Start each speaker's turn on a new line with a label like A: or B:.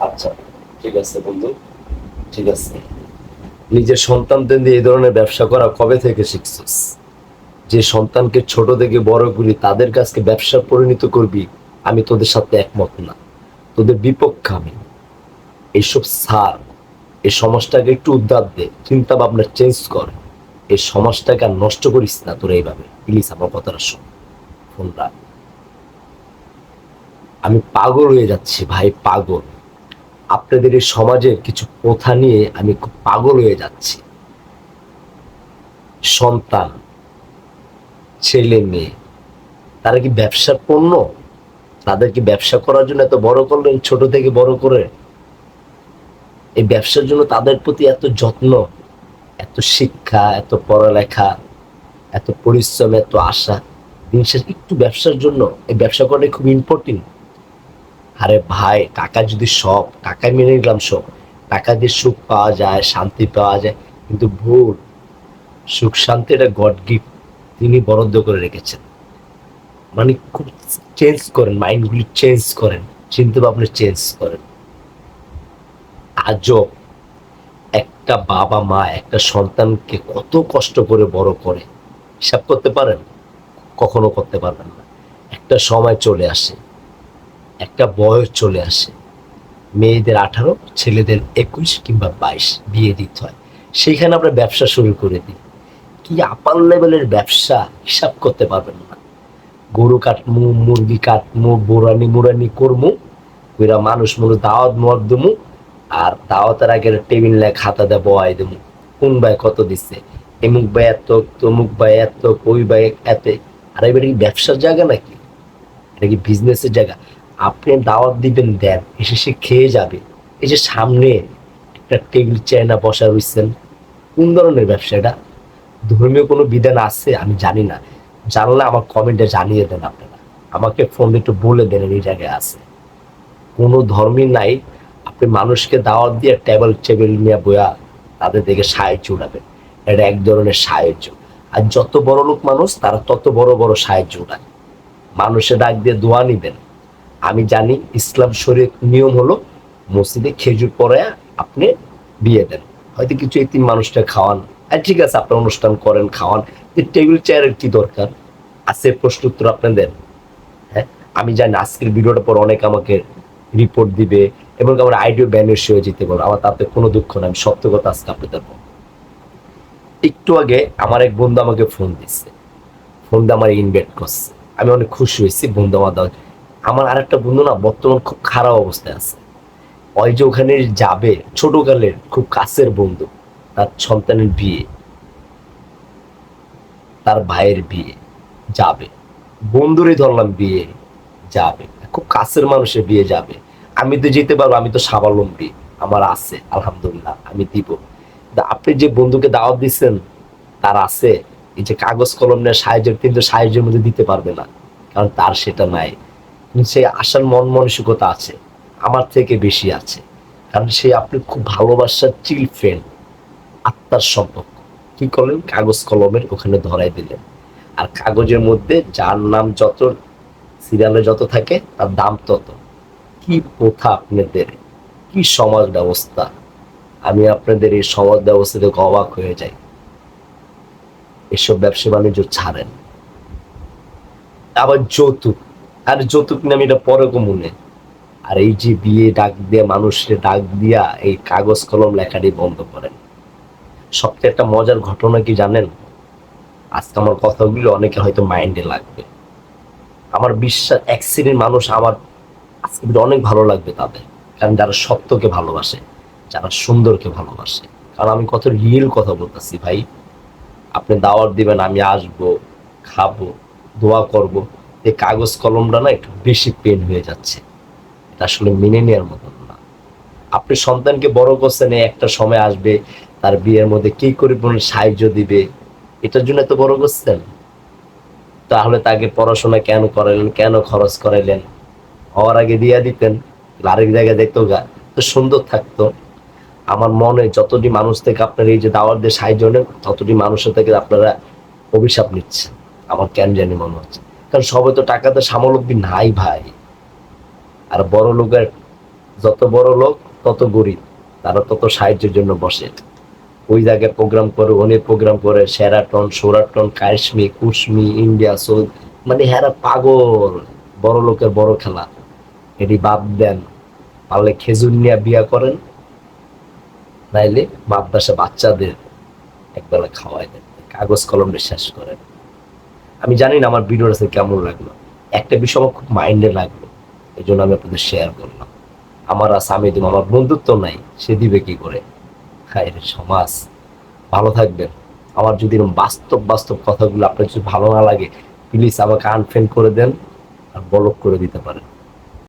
A: আচ্ছা ঠিক আছে বন্ধু, ঠিক আছে। নিজের সন্তানদের দিয়ে এই ধরনের ব্যবসা করা কবে থেকে শিখছিস? যে সন্তানকে ছোট থেকে বড় করি, তাদের কাছকে ব্যবসা পরিণত করবি, আমি তোদের সাথে একমত না। তোদের বিপক্ষে আমি। এইসব সার এই সমাজটাকে একটু উদ্ধার দে চিন্তা ভাবনা চেঞ্জ কর। এই সমাজটাকে আর নষ্ট করিস না তোর এইভাবে। প্লিজ আমার কথাটা শোন। ফোন রাখ। আমি পাগল হয়ে যাচ্ছি, ভাই, পাগল। আপনাদের এই সমাজের কিছু প্রথা নিয়ে আমি খুব পাগল হয়ে যাচ্ছি। সন্তান, ছেলে, মেয়ে, তারা কি ব্যবসার পণ্য? তাদেরকে ব্যবসা করার জন্য এত বড় করলেন, ছোট থেকে বড় করে? এই ব্যবসার জন্য তাদের প্রতি এত যত্ন, এত শিক্ষা, এত পড়ালেখা, এত পরিশ্রম, এত আশা, দিন শেষে একটু ব্যবসার জন্য, এই ব্যবসা করাটা খুব ইম্পর্টেন্ট আরে ভাই, টাকা যদি সব, টাকায় মেনে নিলাম সব। টাকা দিয়ে সুখ পাওয়া যায়, শান্তি পাওয়া যায়, কিন্তু ভুল, সুখ, শান্তি এটা গড গিফট তিনি বরাদ্দ করে রেখেছেন। মানে খুব চেঞ্জ করেন মাইন্ডগুলি চেঞ্জ করেন চিন্তা ভাবনা চেঞ্জ করেন। আজও একটা বাবা মা, একটা সন্তানকে কত কষ্ট করে বড় করে। হিসাব করতে পারেন? কখনো করতে পারবেন না। একটা সময় চলে আসে। একটা বয়স চলে আসে। মেয়েদের আঠারো, ছেলেদের একুশ কিংবা বাইশ বিয়ে দিতে হয়। সেইখানে আমরা ব্যবসা শুরু করে দিই। কি আপার লেভেলের ব্যবসা হিসাব করতে পারবেন না। গরু কাটমু, মুরগি কাটমু, বোরানি মুরানি করমু ওইরা মানুষ মনে দাওয়াত মত দেমু, আর দাওয়াতের আগে টেবিল লে খাতা দেব বয় দেমু। কোন ভাই কত দিচ্ছে এমুক ভাই এত, তমুক ভাই এত, ওই ভাই এত। আর এবার কি ব্যবসার জায়গা নাকি? এটা কি বিজনেসের জায়গা? আপনি দাওয়াত দিবেন, দেন। এসে সে খেয়ে যাবে। এই যে সামনে একটা টেবিল চেয়ার না বসা রয়েছেন। কোন ধরনের ব্যবসা এটা? ধর্মীয় কোনো বিধান আছে? আমি জানি না। জানলে আমার কমেন্টে জানিয়ে দেন আপনারা। আমাকে ফোন একটু বলে দেন, এই জায়গায় আছে। কোনো ধর্মই নাই। আপনি মানুষকে দাওয়াত দিয়ে টেবিল টেবিল নিয়ে বয়া তাদের দিকে সাহায্য উঠাবেন এটা এক ধরনের সাহায্য আর যত বড় লোক মানুষ, তারা তত বড় বড় সাহায্য উঠায় মানুষের ডাক দিয়ে দোয়া নিবেন। আমি জানি ইসলাম শরীর নিয়ম হলো মসজিদে খেজুর পরে আপনি বিয়ে দেন। হয়তো কিছু এই তিন মানুষটা খাওয়ান। আর ঠিক আছে, আপনার অনুষ্ঠান করেন, খাওয়ান। টেবিল চেয়ারের কি দরকার? আছে প্রশ্ন উত্তর আপনি দেন। হ্যাঁ আমি জানি আজকের ভিডিওটা পর অনেক আমাকে রিপোর্ট দিবে এবং আমার আইডিও ব্যানের হয়ে যেতে পারব আমার তাতে কোনো দুঃখ নেই। আমি সত্য কথা আজকে আপনাদের বলব। একটু আগে আমার এক বন্ধু আমাকে ফোন দিচ্ছে ফোন দিয়ে আমার ইনভাইট করছে। আমি অনেক খুশি হয়েছি। বন্ধু আমার আমার আরেকটা বন্ধু না বর্তমান খুব খারাপ অবস্থায় আছে। ওই যে ওখানে যাবে, ছোটকালের খুব কাছের বন্ধু, তার সন্তানের বিয়ে, তার ভাইয়ের বিয়ে, যাবে। বন্ধুরই ধরলাম বিয়ে, যাবে। খুব কাছের মানুষের বিয়ে যাবে। আমি তো যেতে পারব, আমি তো স্বাবলম্বী, আমার আছে, আলহামদুলিল্লাহ, আমি দিব। আপনি যে বন্ধুকে দাওয়াত দিচ্ছেন, তার আছে, এই যে কাগজ কলম নিয়ে সাহায্যের কিন্তু সাহায্যের মধ্যে দিতে পারবে না, কারণ তার সেটা নাই। সেই আসার মন মানসিকতা আছে, আমার থেকে বেশি আছে। কারণ সে আপনি খুব ভালোবাসার চিল ফ্রেন্ড, আত্মার সম্পর্ক। কি করলেন? কাগজ কলমের ওখানে ধরাই দিলেন। আর কাগজের মধ্যে যার নাম যত সিরিয়ালে যত থাকে, তার দাম তত। কি প্রথা আপনাদের? কি সমাজ ব্যবস্থা? আমি আপনাদের এই সমাজ ব্যবস্থা থেকে অবাক হয়ে যাই। এসব ব্যবসা বাণিজ্য ছাড়েন। আবার যৌতুক। আর যৌতুক নামে এটা পরে মনে আর এই যে বিয়ে ডাক দিয়ে মানুষের ডাক দিয়া, এই কাগজ কলম লেখাটি বন্ধ করেন। সবচেয়ে একটা মজার ঘটনা কি জানেন? আজকে আমার কথাগুলো অনেকে হয়তো মাইন্ডে লাগবে। আমার বিশ্বাস, এক শ্রেণির মানুষ আমার আজকে অনেক ভালো লাগবে তাদের। কারণ যারা সত্যকে ভালোবাসে, যারা সুন্দরকে ভালোবাসে। কারণ আমি কত রিয়েল কথা বলতেছি ভাই। আপনি দাওয়াত দিবেন, আমি আসব, খাব, দোয়া করব। এই কাগজ কলমটা না একটু বেশি পেন হয়ে যাচ্ছে। এটা আসলে মেনে নেওয়ার মতন না। আপনি সন্তানকে বড় করছেন একটা সময় আসবে, তার বিয়ের মধ্যে কি করে সাহায্য দিবে, এটার জন্য এত বড় করছেন? তাহলে তাকে পড়াশোনা কেন করাইলেন কেন খরচ করাইলেন হওয়ার আগে দিয়া দিতেন, আরেক জায়গায় দেখতো গা। তো সুন্দর থাকতো। আমার মনে যতটি মানুষ থেকে আপনার এই যে দাওয়ার দিয়ে সাহায্য নেন, ততটি মানুষের থেকে আপনারা অভিশাপ নিচ্ছেন। আমার কেন জানি মনে হচ্ছে কারণ সবাই তো টাকাতে সামলব্বী নাই ভাই। আর বড় লোকের যত বড় লোক, তত গরিব। তারা তত সাহায্যের জন্য বসে। ওই জায়গায় প্রোগ্রাম করে অনেক প্রোগ্রাম করে সেরাটন সোরাটন কাশ্মী কুশমি ইন্ডিয়া সৌদ মানে হ্যাঁ পাগল, বড় লোকের বড় খেলা। এটি বাদ দেন। পারলে খেজুর নিয়ে বিয়া করেন। নাইলে মাদ্রাসা বাচ্চাদের একবেলা খাওয়াই দেন। কাগজ কলম শেষ করেন। আমি জানি না আমার ভিডিওটা কেমন লাগল। একটা বিষয় আমার খুব মাইন্ডে লাগল এই জন্য আমি আপনাদের শেয়ার করলাম। আমার আর স্বামী দিব আমার বন্ধুত্ব নাই, সে দিবে কি করে? খায় সমাজ। ভালো থাকবেন। আমার যদি এরকম বাস্তব বাস্তব কথাগুলো আপনার যদি ভালো না লাগে প্লিজ আমাকে আনফ্রেন্ড করে দেন আর বলক করে দিতে পারেন।